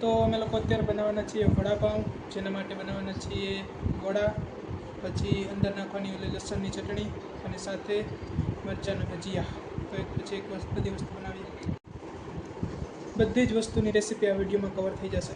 તો અમે લોકો અત્યારે બનાવવાના છીએ વડાપાઉં જેના માટે બનાવવાના છીએ ગોળા પછી અંદર નાખવાની ઓલી લસણની ચટણી અને સાથે મરચાંના ભજીયા. તો એક પછી એક વસ્તુ, બધી વસ્તુ બનાવી બધી જ વસ્તુની રેસીપી આ વિડીયોમાં કવર થઈ જશે.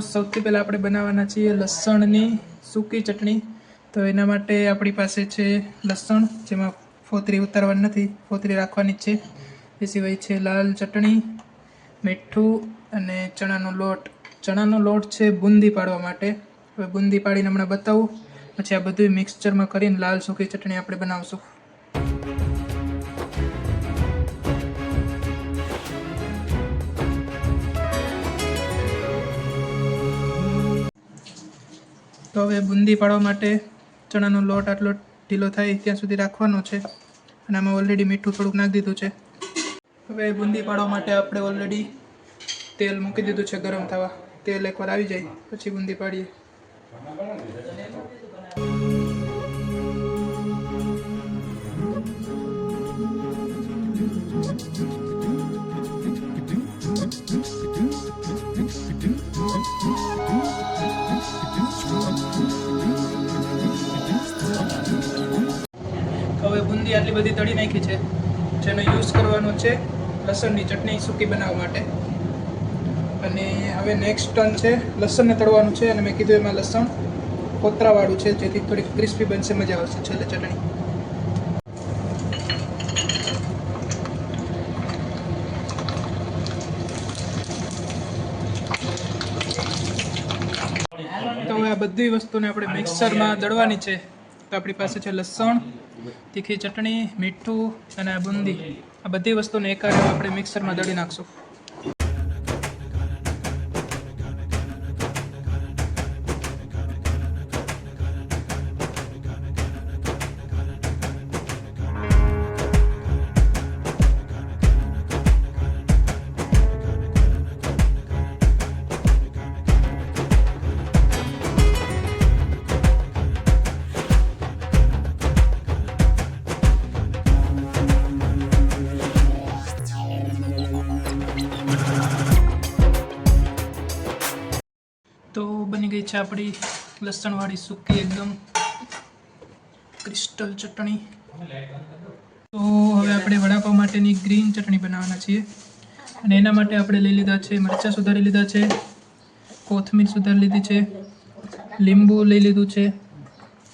સૌથી પહેલાં આપણે બનાવવાના છીએ લસણની સૂકી ચટણી. તો એના માટે આપણી પાસે છે લસણ, જેમાં ફોતરી ઉતારવાની નથી, ફોતરી રાખવાની છે. એ સિવાય છે લાલ ચટણી, મીઠું અને ચણાનો લોટ. ચણાનો લોટ છે બુંદી પાડવા માટે. હવે બુંદી પાડીને હમણાં બતાવું. પછી આ બધું મિક્સચરમાં કરીને લાલ સૂકી ચટણી આપણે બનાવશું. તો હવે બુંદી પાડવા માટે ચણાનો લોટ આટલો ઢીલો થાય ત્યાં સુધી રાખવાનો છે. અને આમાં ઓલરેડી મીઠું થોડુંક નાખી દીધું છે. હવે બુંદી પાડવા માટે આપણે ઓલરેડી તેલ મૂકી દીધું છે ગરમ થવા. તેલ એકવાર આવી જાય, પછી બુંદી પાડીએ. હવે બુંદી આટલી બધી તળી નાખી છે, જેનો યુઝ કરવાનો છે લસણની ચટણી સૂકી બનાવવા માટે. અને હવે નેક્સ્ટ ટર્ન છે, લસણને તળવાનું છે, અને મેં કીધું એમાં લસણ કોતરાવાળું છે, જેથી થોડીક ક્રિસ્પી બનશે, મજા આવશે છેલ્લે ચટણી. તો હવે આ બધી વસ્તુને આપણે મિક્સરમાં દળવાની છે. તો આપણી પાસે છે લસણ તીખી ચટણી મીઠું અને બુંદી. આ બધી વસ્તુને એકારે આપણે મિક્સરમાં દળી નાખશું. તો બની ગઈ છે આપણી લસણવાળી સૂકી એકદમ ક્રિસ્ટલ ચટણી. તો હવે આપણે વડાપાવ માટેની ગ્રીન ચટણી બનાવવાના છીએ. અને એના માટે આપણે લઈ લીધા છે, મરચાં સુધારી લીધા છે, કોથમીર સુધારી લીધી છે, લીંબુ લઈ લીધું છે,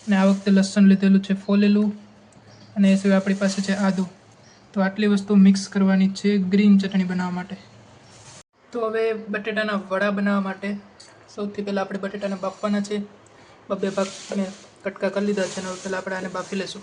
અને આ વખતે લસણ લીધેલું છે ફોલેલું. અને એ સિવાય આપણી પાસે છે આદું. તો આટલી વસ્તુ મિક્સ કરવાની છે ગ્રીન ચટણી બનાવવા માટે. તો હવે બટેટાના વડા બનાવવા માટે સૌથી પહેલાં આપણે બટેટાને બાફવાના છે. બબે ભાગ અને કટકા કરી લીધા છે. અને પહેલાં આપણે આને બાફી લેશું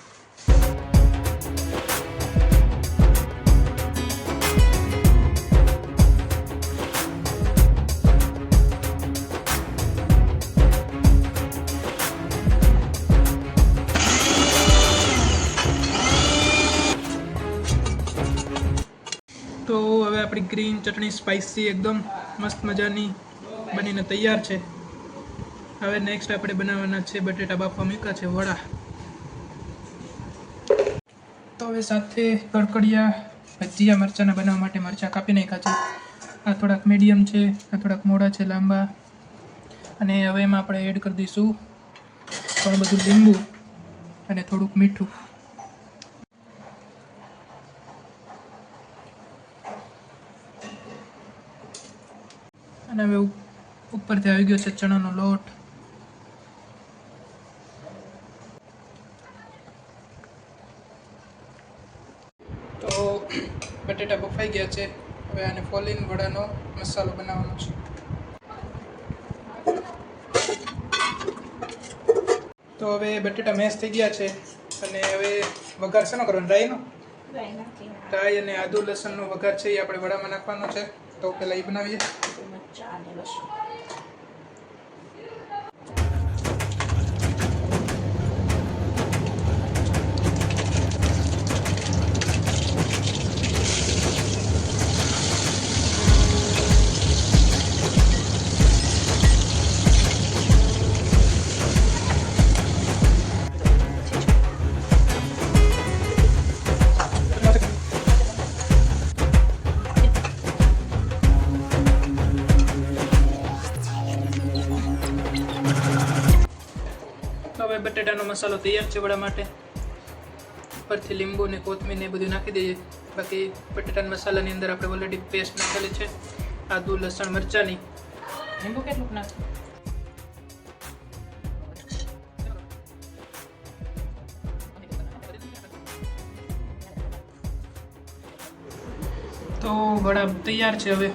તો હવે આપણી ગ્રીન ચટણી સ્પાઇસી એકદમ મસ્ત મજાની બનીને તૈયાર છે. હવે નેક્સ્ટ આપણે બનાવવાના છે બટેટા બાફવા મૂક્યા છે વડા. તો હવે સાથે કડકડિયા, ભજીયા, મરચાંના બનાવવા માટે મરચાં કાપી નાખ્યા છે. આ થોડાક મીડિયમ છે, આ થોડાક મોડા છે, લાંબા. અને હવે એમાં આપણે એડ કરી દઈશું ઘણું બધું લીંબુ અને થોડુંક મીઠું. અને હવે ઉપરથી આવી ગયો છે ચણાનો લોટ. તો બટેટા બફાઈ ગયા છે. હવે આને ફોલીન વડાનો મસાલો બનાવવાનો છે. તો હવે બટેટા મેશ થઈ ગયા છે અને હવે વઘાર શેનો કરવાનો? રાઈનો? રાઈ અને આદુ લસણનો વઘાર છે એ આપણે વડામાં નાખવાનો છે. તો પહેલાં એ બનાવીએ. હવે બટેટાનો મસાલો તૈયાર છે વડા માટે. ઉપરથી લીંબુ ને કોથમીર ને બધું નાખી દઈએ. બાકી બટેટાના મસાલાની અંદર આપણે ઓલરેડી પેસ્ટ નાખેલી છે. આદુ લસણ મરચાંની. લીંબુ કેટલું નાખ? તો વડા તૈયાર છે હવે.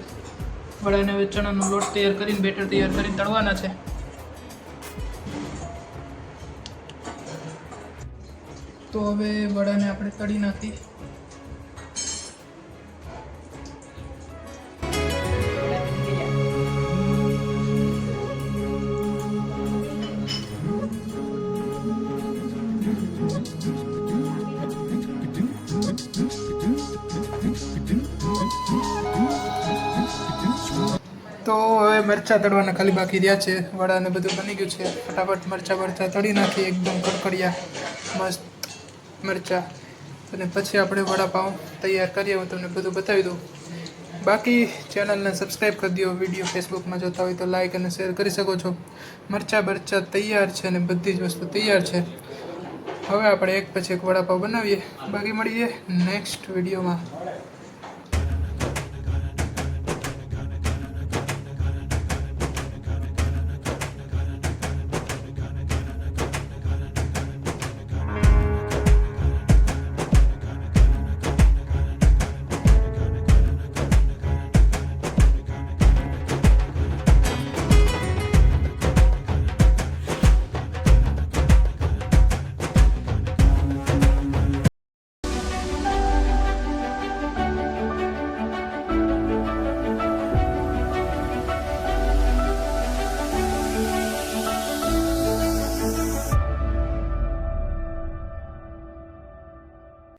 વડાને હવે ચણાનો લોટ તૈયાર કરીને બેટર તૈયાર કરીને તળવાના છે. તો હવે વડાને આપણે તળી નાખી. તો હવે મરચાં તળવાના ખાલી બાકી રહ્યા છે. વડાને બધું બની ગયું છે. ફટાફટ મરચાં મરચાં તળી નાખી, એકદમ કડકડિયા, મસ્ત. મરચાં. અને પછી આપણે વડાપાઉં તૈયાર કરીએ. હું તમને બધું બતાવી દઉં. બાકી ચેનલને સબસ્ક્રાઈબ કરી દો. વીડિયો ફેસબુકમાં જોતા હોય તો લાઈક અને શેર કરી શકો છો. મરચાં, બરચાં તૈયાર છે અને બધી જ વસ્તુ તૈયાર છે. હવે આપણે એક પછી એક વડાપાઉં બનાવીએ. બાકી મળીએ નેક્સ્ટ વિડીયોમાં.